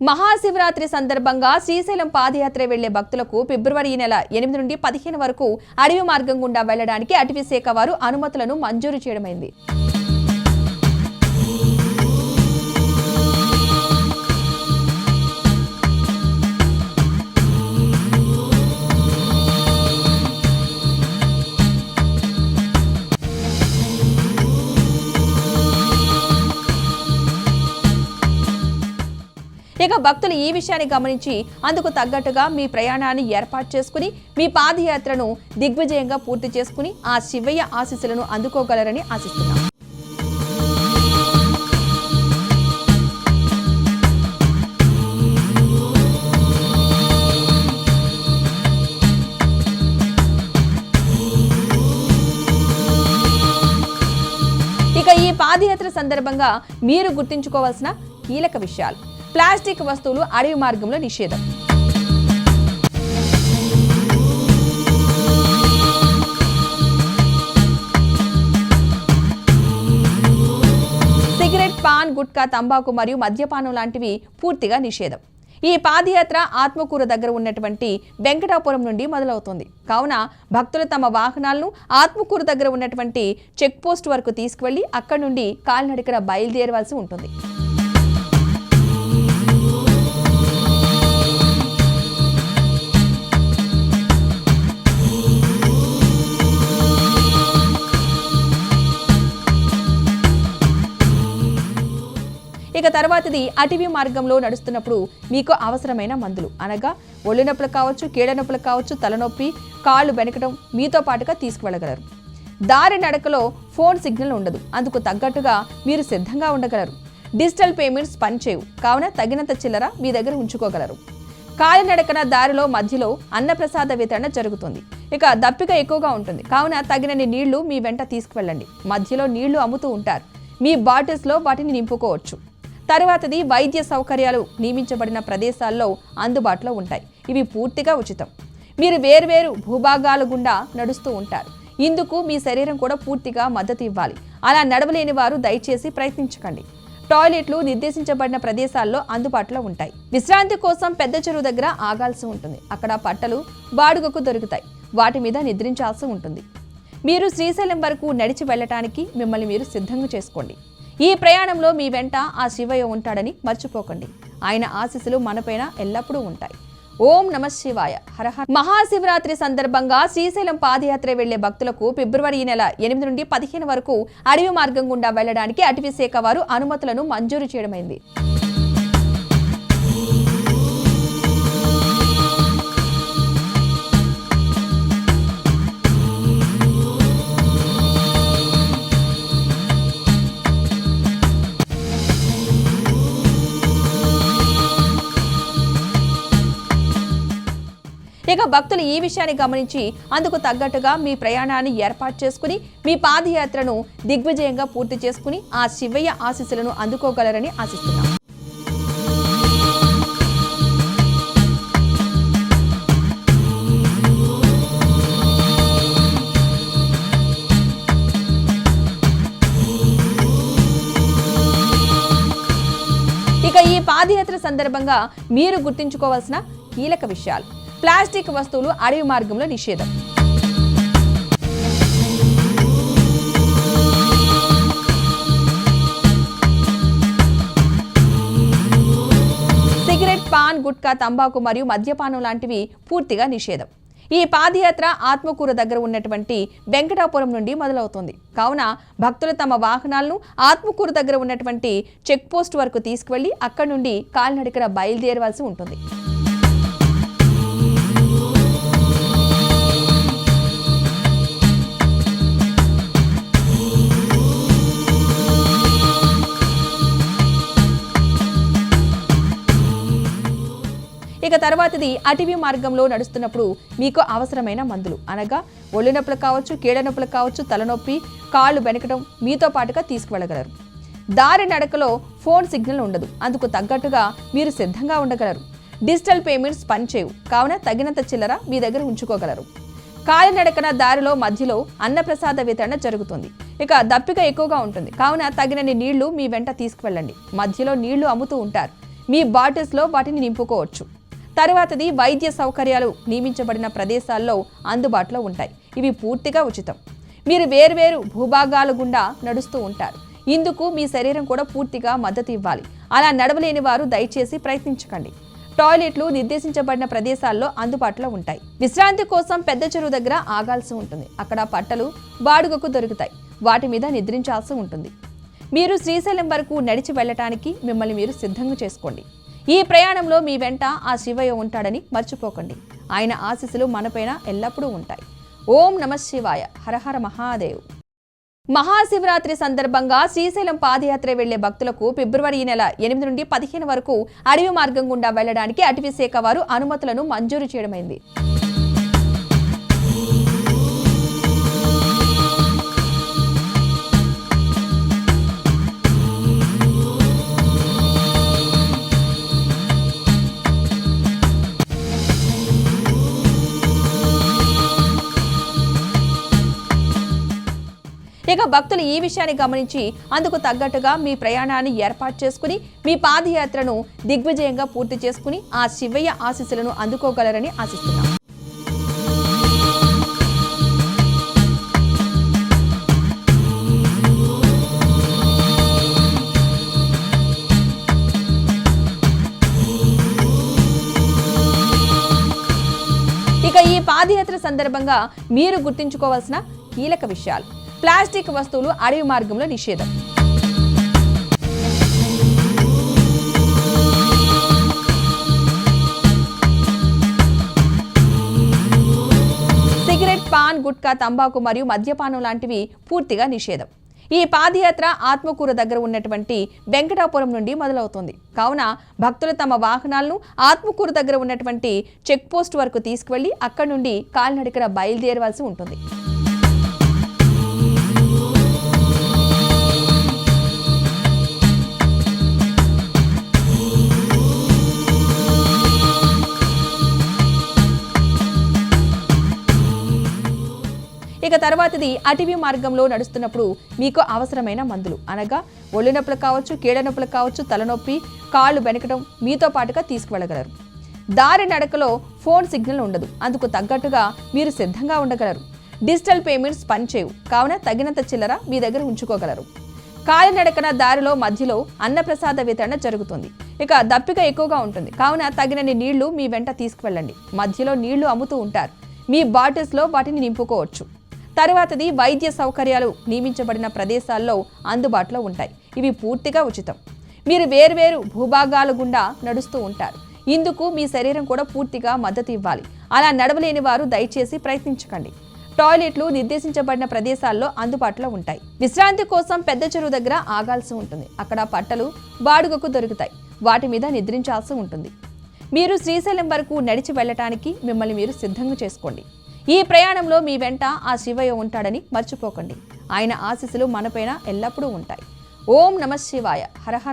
మహాశివరాత్రి సందర్భంగా శ్రీశైలం పాదయాత్ర వెళ్ళే భక్తులకు ఫిబ్రవరి నెల ఎనిమిది నుండి పదిహేను వరకు అడవి మార్గం గుండా వెళ్ళడానికి అటవీ శాఖ వారు అనుమతులను మంజూరు చేయడమైంది. ఇక భక్తులు ఈ విషయాన్ని గమనించి అందుకు తగ్గట్టుగా మీ ప్రయాణాన్ని ఏర్పాటు చేసుకుని మీ పాదయాత్రను దిగ్విజయంగా పూర్తి చేసుకుని ఆ శివయ్య ఆశీస్సులను అందుకోగలరని ఆశిస్తున్నాం. ఇక ఈ పాదయాత్ర సందర్భంగా మీరు గుర్తుంచుకోవాల్సిన కీలక విషయాలు. ప్లాస్టిక్ వస్తువులు అడవి మార్గంలో నిషేధం. సిగరెట్ పాన్ గుట్కా తంబాకు మరియు మద్యపానం లాంటివి పూర్తిగా నిషేధం. ఈ పాదయాత్ర ఆత్మకూర దగ్గర ఉన్నటువంటి వెంకటాపురం నుండి మొదలవుతుంది. కావున భక్తులు తమ వాహనాలను ఆత్మకూరు దగ్గర ఉన్నటువంటి చెక్పోస్ట్ వరకు తీసుకువెళ్ళి అక్కడి నుండి కాలినడకన బయలుదేరవలసి ఉంటుంది. ఇక తర్వాతది అటవీ మార్గంలో నడుస్తున్నప్పుడు మీకు అవసరమైన మందులు. అనగా ఒళ్ళు నొప్పులు కావచ్చు కీడనొప్పులు నొప్పులు కావచ్చు తలనొప్పి కాళ్ళు బెనకడం మీతో పాటుగా తీసుకువెళ్ళగలరు. దారి నడకలో ఫోన్ సిగ్నల్ ఉండదు. అందుకు తగ్గట్టుగా మీరు సిద్ధంగా ఉండగలరు. డిజిటల్ పేమెంట్స్ పనిచేయవు. కావున తగినంత చిల్లర మీ దగ్గర ఉంచుకోగలరు. కాలినడకన దారిలో మధ్యలో అన్నప్రసాద వితరణ జరుగుతుంది. ఇక దప్పిక ఎక్కువగా ఉంటుంది. కావున తగినన్ని నీళ్ళు మీ వెంట తీసుకువెళ్ళండి. మధ్యలో నీళ్ళు అమ్ముతూ ఉంటారు. మీ బాటిల్స్లో వాటిని నింపుకోవచ్చు. తర్వాతది వైద్య సౌకర్యాలు నియమించబడిన ప్రదేశాల్లో అందుబాటులో ఉంటాయి. ఇవి పూర్తిగా ఉచితం. మీరు వేర్వేరు భూభాగాల గుండా నడుస్తూ ఉంటారు. ఇందుకు మీ శరీరం కూడా పూర్తిగా మద్దతు ఇవ్వాలి. అలా నడవలేని వారు దయచేసి ప్రయత్నించకండి. టాయిలెట్లు నిర్దేశించబడిన ప్రదేశాల్లో అందుబాటులో ఉంటాయి. విశ్రాంతి కోసం పెద్ద చెరువు దగ్గర ఆగాల్సి ఉంటుంది. అక్కడ పట్టలు బాడుగకు దొరుకుతాయి. వాటి మీద నిద్రించాల్సి ఉంటుంది. మీరు శ్రీశైలం వరకు నడిచి వెళ్ళటానికి మిమ్మల్ని మీరు సిద్ధంగా చేసుకోండి. ఈ ప్రయాణంలో మీ వెంట ఆ శివయ్య ఉంటాడని మర్చిపోకండి. ఆయన ఆశీస్సులు మనపైన ఎల్లప్పుడూ ఉంటాయి. ఓం నమ శివాయ. హరహర మహాశివరాత్రి సందర్భంగా శ్రీశైలం పాదయాత్ర వెళ్ళే భక్తులకు ఫిబ్రవరి నెల ఎనిమిది నుండి పదిహేను వరకు అడవి మార్గం గుండా వెళ్ళడానికి అటవీ శాఖ వారు అనుమతులను మంజూరు చేయడమైంది. పైగా భక్తులు ఈ విషయాన్ని గమనించి అందుకు తగ్గట్టుగా మీ ప్రయాణాన్ని ఏర్పాటు చేసుకుని మీ పాదయాత్రను దిగ్విజయంగా పూర్తి చేసుకుని ఆ శివయ్య ఆశీస్సులను అందుకోగలరని ఆశిస్తున్నాం. ఇక ఈ పాదయాత్ర సందర్భంగా మీరు గుర్తుంచుకోవాల్సిన కీలక విషయాలు. ప్లాస్టిక్ వస్తువులు అడవి మార్గంలో నిషేధం. సిగరెట్ పాన్ గుట్కా తంబాకు మరియు మద్యపానం లాంటివి పూర్తిగా నిషేధం. ఈ పాదయాత్ర ఆత్మకూర దగ్గర ఉన్నటువంటి వెంకటాపురం నుండి మొదలవుతుంది. కావున భక్తులు తమ వాహనాలను ఆత్మకూరు దగ్గర ఉన్నటువంటి చెక్పోస్ట్ వరకు తీసుకువెళ్ళి అక్కడి నుండి కాలినడకన బయలుదేరవలసి ఉంటుంది. ఇక తర్వాతది అటవీ మార్గంలో నడుస్తున్నప్పుడు మీకు అవసరమైన మందులు. అనగా ఒళ్ళు నొప్పులు కావచ్చు కీడ నొప్పులు కావచ్చు తలనొప్పి కాళ్ళు బెనకడం మీతో పాటుగా తీసుకువెళ్ళగలరు. దారి నడకలో ఫోన్ సిగ్నల్ ఉండదు. అందుకు తగ్గట్టుగా మీరు సిద్ధంగా ఉండగలరు. డిజిటల్ పేమెంట్స్ పనిచేయవు. కావున తగినంత చిల్లర మీ దగ్గర ఉంచుకోగలరు. కాలినడకన దారిలో మధ్యలో అన్నప్రసాద వితరణ జరుగుతుంది. ఇక దప్పిక ఎక్కువగా ఉంటుంది. కావున తగినన్ని నీళ్ళు మీ వెంట తీసుకువెళ్ళండి. మధ్యలో నీళ్ళు అమ్ముతూ ఉంటారు. మీ బాటిల్స్లో వాటిని నింపుకోవచ్చు. తర్వాతది వైద్య సౌకర్యాలు నియమించబడిన ప్రదేశాల్లో అందుబాటులో ఉంటాయి. ఇవి పూర్తిగా ఉచితం. మీరు వేర్వేరు భూభాగాల గుండా నడుస్తూ ఉంటారు. ఇందుకు మీ శరీరం కూడా పూర్తిగా మద్దతు ఇవ్వాలి. అలా నడవలేని వారు దయచేసి ప్రయత్నించకండి. టాయిలెట్లు నిర్దేశించబడిన ప్రదేశాల్లో అందుబాటులో ఉంటాయి. విశ్రాంతి కోసం పెద్ద చెరువు దగ్గర ఆగాల్సి ఉంటుంది. అక్కడ పట్టలు బాడుగకు దొరుకుతాయి. వాటి మీద నిద్రించాల్సి ఉంటుంది. మీరు శ్రీశైలం వరకు నడిచి వెళ్ళటానికి మిమ్మల్ని మీరు సిద్ధంగా చేసుకోండి. ఈ ప్రయాణంలో మీ వెంట ఆ శివయ్య ఉంటాడని మర్చిపోకండి. ఆయన ఆశీస్సులు మనపైన ఎల్లప్పుడూ ఉంటాయి. ఓం నమ శివాయ. హరహర మహాదేవ్. మహాశివరాత్రి సందర్భంగా శ్రీశైలం పాదయాత్ర వెళ్ళే భక్తులకు ఫిబ్రవరి నెల ఎనిమిది నుండి పదిహేను వరకు అడవి మార్గం గుండా వెళ్ళడానికి అటవీ శాఖ వారు అనుమతులను మంజూరు చేయడమైంది. ఇక భక్తులు ఈ విషయాన్ని గమనించి అందుకు తగ్గట్టుగా మీ ప్రయాణాన్ని ఏర్పాటు చేసుకుని మీ పాదయాత్రను దిగ్విజయంగా పూర్తి చేసుకుని ఆ శివయ్య ఆశీస్సులను అందుకోగలరని ఆశిస్తున్నాం. ఇక ఈ పాదయాత్ర సందర్భంగా మీరు గుర్తుంచుకోవాల్సిన కీలక విషయాలు. ప్లాస్టిక్ వస్తువులు అడవి మార్గంలో నిషేధం. సిగరెట్ పాన్ గుట్కా తంబాకు మరియు మద్యపానం లాంటివి పూర్తిగా నిషేధం. ఈ పాదయాత్ర ఆత్మకూర దగ్గర ఉన్నటువంటి వెంకటాపురం నుండి మొదలవుతుంది. కావున భక్తులు తమ వాహనాలను ఆత్మకూరు దగ్గర ఉన్నటువంటి చెక్పోస్ట్ వరకు తీసుకువెళ్ళి అక్కడి నుండి కాలినడికన బయలుదేరవలసి ఉంటుంది. ఇక తర్వాతది అటవీ మార్గంలో నడుస్తున్నప్పుడు మీకు అవసరమైన మందులు. అనగా ఒళ్ళు నొప్పులు కావచ్చు కీడ నొప్పులు కావచ్చు తలనొప్పి కాళ్ళు బెనకడం మీతో పాటుగా తీసుకువెళ్ళగలరు. దారి నడకలో ఫోన్ సిగ్నల్ ఉండదు. అందుకు తగ్గట్టుగా మీరు సిద్ధంగా ఉండగలరు. డిజిటల్ పేమెంట్స్ పనిచేయవు. కావున తగినంత చిల్లర మీ దగ్గర ఉంచుకోగలరు. కాలినడకన దారిలో మధ్యలో అన్నప్రసాద వితరణ జరుగుతుంది. ఇక దప్పిక ఎక్కువగా ఉంటుంది. కావున తగినన్ని నీళ్ళు మీ వెంట తీసుకువెళ్ళండి. మధ్యలో నీళ్ళు అమ్ముతూ ఉంటారు. మీ బాటిల్స్లో వాటిని నింపుకోవచ్చు. తర్వాతది వైద్య సౌకర్యాలు నియమించబడిన ప్రదేశాల్లో అందుబాటులో ఉంటాయి. ఇవి పూర్తిగా ఉచితం. మీరు వేర్వేరు భూభాగాల గుండా నడుస్తూ ఉంటారు. ఇందుకు మీ శరీరం కూడా పూర్తిగా మద్దతు ఇవ్వాలి. అలా నడవలేని వారు దయచేసి ప్రయత్నించకండి. టాయిలెట్లు నిర్దేశించబడిన ప్రదేశాల్లో అందుబాటులో ఉంటాయి. విశ్రాంతి కోసం పెద్ద చెరువు దగ్గర ఆగాల్సి ఉంటుంది. అక్కడ పట్టలు బాడుగకు దొరుకుతాయి. వాటి మీద నిద్రించాల్సి ఉంటుంది. మీరు శ్రీశైలం వరకు నడిచి వెళ్ళటానికి మిమ్మల్ని మీరు సిద్ధంగా చేసుకోండి. ఈ ప్రయాణంలో మీ వెంట ఆ శివయ్య ఉంటాడని మర్చిపోకండి. ఆయన ఆశీస్సులు మనపైన ఎల్లప్పుడూ ఉంటాయి. ఓం నమ శివాయ. హరహర